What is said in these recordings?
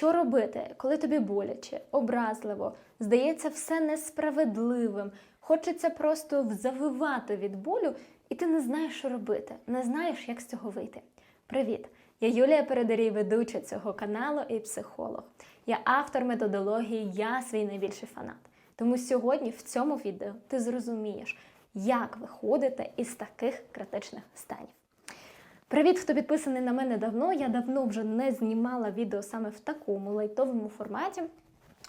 Що робити, коли тобі боляче, образливо, здається все несправедливим, хочеться просто завивати від болю, і ти не знаєш, що робити, не знаєш, як з цього вийти. Привіт! Я Юлія Передарій, ведуча цього каналу і психолог. Я автор методології Я свій найбільший фанат. Тому сьогодні в цьому відео ти зрозумієш, як виходити із таких критичних станів. Привіт, хто підписаний на мене давно. Я давно вже не знімала відео саме в такому лайтовому форматі.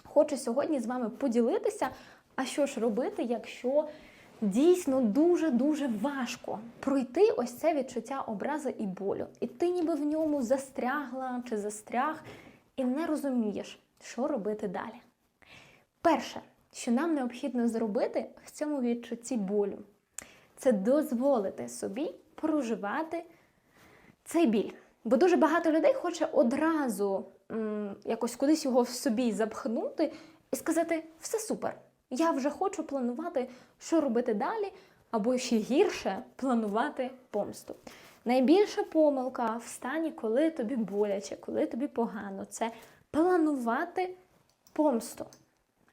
Хочу сьогодні з вами поділитися, а що ж робити, якщо дійсно дуже-дуже важко пройти ось це відчуття образи і болю. І ти ніби в ньому застрягла чи застряг, і не розумієш, що робити далі. Перше, що нам необхідно зробити в цьому відчутті болю, це дозволити собі проживати цей біль. Бо дуже багато людей хоче одразу м, якось кудись його в собі запхнути і сказати: все супер, я вже хочу планувати, що робити далі, або ще гірше планувати помсту. Найбільша помилка в стані, коли тобі боляче, коли тобі погано, це планувати помсту.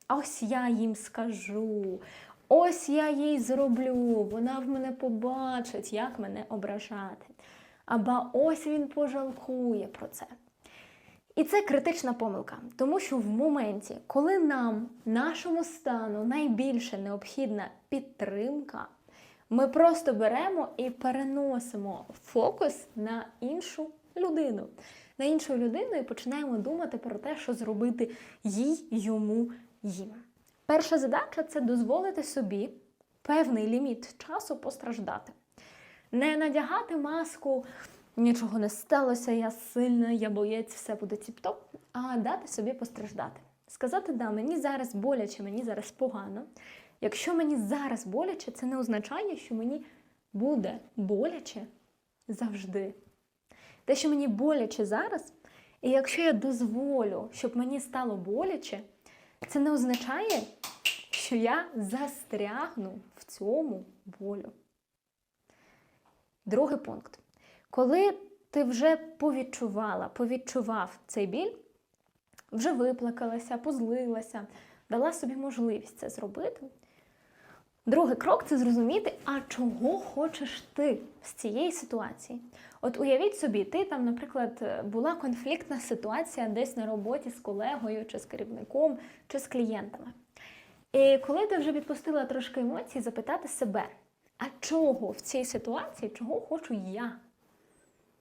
Ось я їм скажу, ось я їй зроблю, вона в мене побачить, як мене ображати. Або ось він пожалкує про це. І це критична помилка, тому що в моменті, коли нам, нашому стану, найбільше необхідна підтримка, ми просто беремо і переносимо фокус на іншу людину. На іншу людину і починаємо думати про те, що зробити їй, йому, їм. Перша задача це дозволити собі певний ліміт часу постраждати. Не надягати маску, нічого не сталося, я сильна, я боєць, все буде тіп-топ, а дати собі постраждати. Сказати, да, мені зараз боляче, мені зараз погано. Якщо мені зараз боляче, це не означає, що мені буде боляче завжди. Те, що мені боляче зараз, і якщо я дозволю, щоб мені стало боляче, це не означає, що я застрягну в цьому болю. Другий пункт. Коли ти вже повідчувала, повідчував цей біль, вже виплакалася, позлилася, дала собі можливість це зробити. Другий крок це зрозуміти, а чого хочеш ти з цієї ситуації. От уявіть собі, ти там, наприклад, була конфліктна ситуація десь на роботі з колегою, чи з керівником, чи з клієнтами. І коли ти вже відпустила трошки емоцій, запитати себе, а чого в цій ситуації, чого хочу я?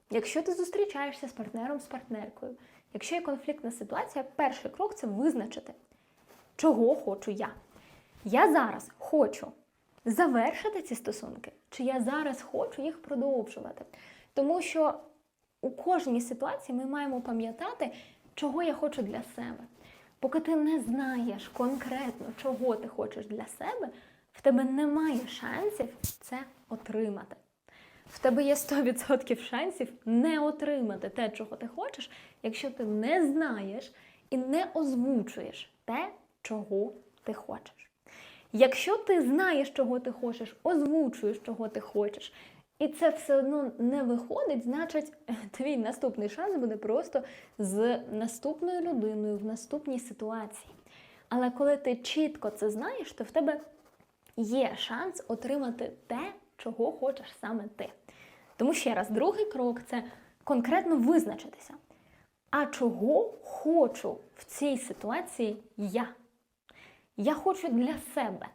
Якщо ти зустрічаєшся з партнером, з партнеркою, якщо є конфліктна ситуація, перший крок це визначити, чого хочу я. Я зараз хочу завершити ці стосунки, чи я зараз хочу їх продовжувати. Тому що у кожній ситуації ми маємо пам'ятати, чого я хочу для себе. Поки ти не знаєш конкретно, чого ти хочеш для себе, в тебе немає шансів це отримати. В тебе є 100% шансів не отримати те, чого ти хочеш, якщо ти не знаєш і не озвучуєш те, чого ти хочеш. Якщо ти знаєш, чого ти хочеш, озвучуєш, чого ти хочеш, і це все одно не виходить, значить, твій наступний шанс буде просто з наступною людиною в наступній ситуації. Але коли ти чітко це знаєш, то в тебе є шанс отримати те, чого хочеш саме ти. Тому ще раз, другий крок це конкретно визначитися. А чого хочу в цій ситуації я? Я хочу для себе.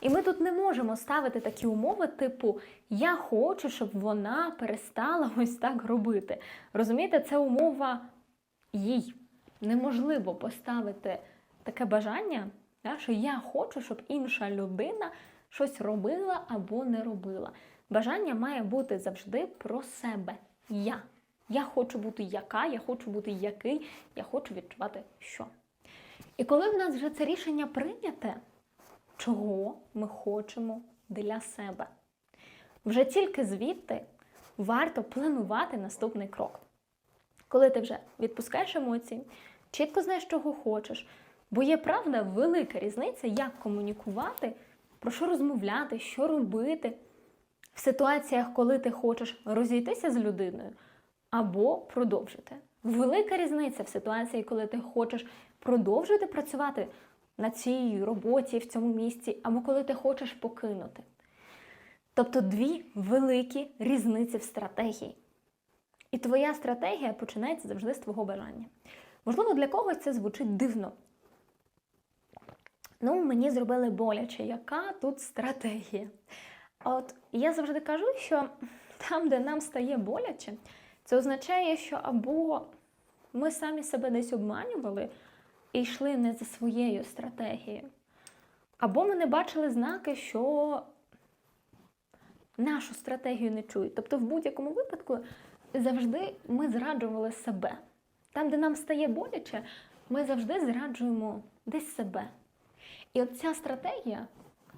І ми тут не можемо ставити такі умови, типу Я хочу, щоб вона перестала ось так робити. Розумієте, це умова їй. Неможливо поставити таке бажання, що я хочу, щоб інша людина щось робила або не робила. Бажання має бути завжди про себе. Я. Я хочу бути яка, я хочу бути який, я хочу відчувати що. І коли в нас вже це рішення прийняте, чого ми хочемо для себе, вже тільки звідти варто планувати наступний крок. Коли ти вже відпускаєш емоції, чітко знаєш, чого хочеш, бо є правда велика різниця, як комунікувати, про що розмовляти, що робити в ситуаціях, коли ти хочеш розійтися з людиною або продовжити. велика різниця в ситуації, коли ти хочеш продовжувати працювати на цій роботі, в цьому місці, або коли ти хочеш покинути. Тобто дві великі різниці в стратегії. І твоя стратегія починається завжди з твого бажання. Можливо, для когось це звучить дивно. Ну, мені зробили боляче, яка тут стратегія? От я завжди кажу, що там, де нам стає боляче, це означає, що або ми самі себе десь обманювали і йшли не за своєю стратегією, або ми не бачили знаки, що нашу стратегію не чують. Тобто, в будь-якому випадку завжди ми зраджували себе. Там, де нам стає боляче, ми завжди зраджуємо десь себе. І от ця стратегія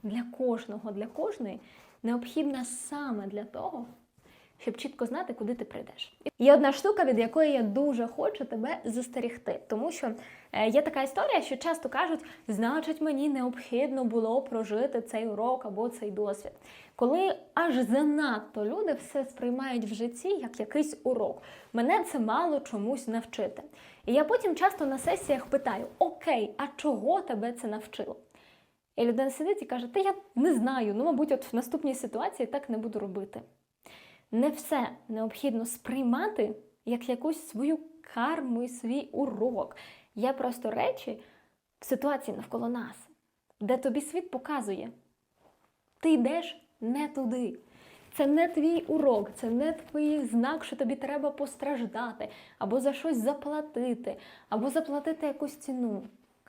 для кожного, для кожної необхідна саме для того, щоб чітко знати, куди ти прийдеш. Є одна штука, від якої я дуже хочу тебе застерігти, тому що е, є така історія, що часто кажуть, значить, мені необхідно було прожити цей урок або цей досвід. Коли аж занадто люди все сприймають в житті як якийсь урок, мене це мало чомусь навчити. І я потім часто на сесіях питаю: Окей, а чого тебе це навчило? І людина сидить і каже: Та я не знаю, ну, мабуть, от в наступній ситуації так не буду робити. Не все необхідно сприймати як якусь свою карму і свій урок. Є просто речі в ситуації навколо нас, де тобі світ показує, ти йдеш не туди. Це не твій урок, це не твій знак, що тобі треба постраждати, або за щось заплатити, або заплатити якусь ціну.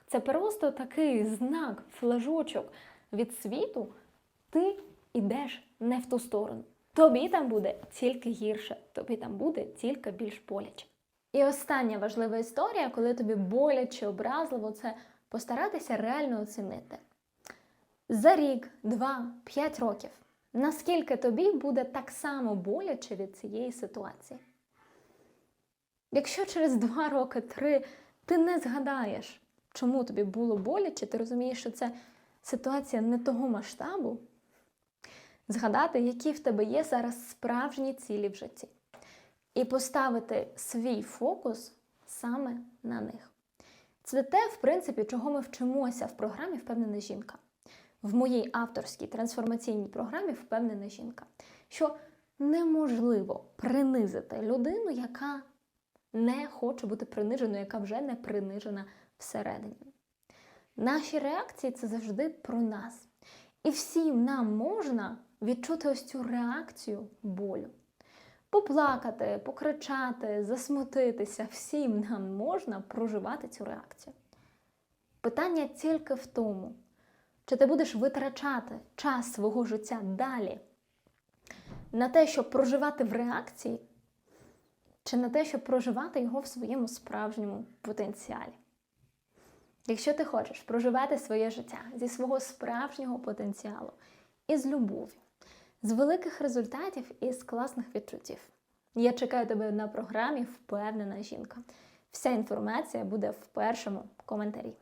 Це просто такий знак, флажочок від світу, ти йдеш не в ту сторону. Тобі там буде тільки гірше, тобі там буде тільки більш боляче. І остання важлива історія, коли тобі боляче, образливо, це постаратися реально оцінити. За рік, два, п'ять років. Наскільки тобі буде так само боляче від цієї ситуації? Якщо через два роки, три ти не згадаєш, чому тобі було боляче, ти розумієш, що це ситуація не того масштабу, згадати, які в тебе є зараз справжні цілі в житті, і поставити свій фокус саме на них. Це те, в принципі, чого ми вчимося в програмі Впевнена жінка. В моїй авторській трансформаційній програмі Впевнена жінка, що неможливо принизити людину, яка не хоче бути приниженою, яка вже не принижена всередині. Наші реакції це завжди про нас. І всім нам можна відчути ось цю реакцію болю. Поплакати, покричати, засмутитися, всім нам можна проживати цю реакцію. Питання тільки в тому, чи ти будеш витрачати час свого життя далі на те, щоб проживати в реакції, чи на те, щоб проживати його в своєму справжньому потенціалі. Якщо ти хочеш проживати своє життя зі свого справжнього потенціалу і з любов'ю, з великих результатів і з класних відчуттів, я чекаю тебе на програмі Впевнена жінка. Вся інформація буде в першому коментарі.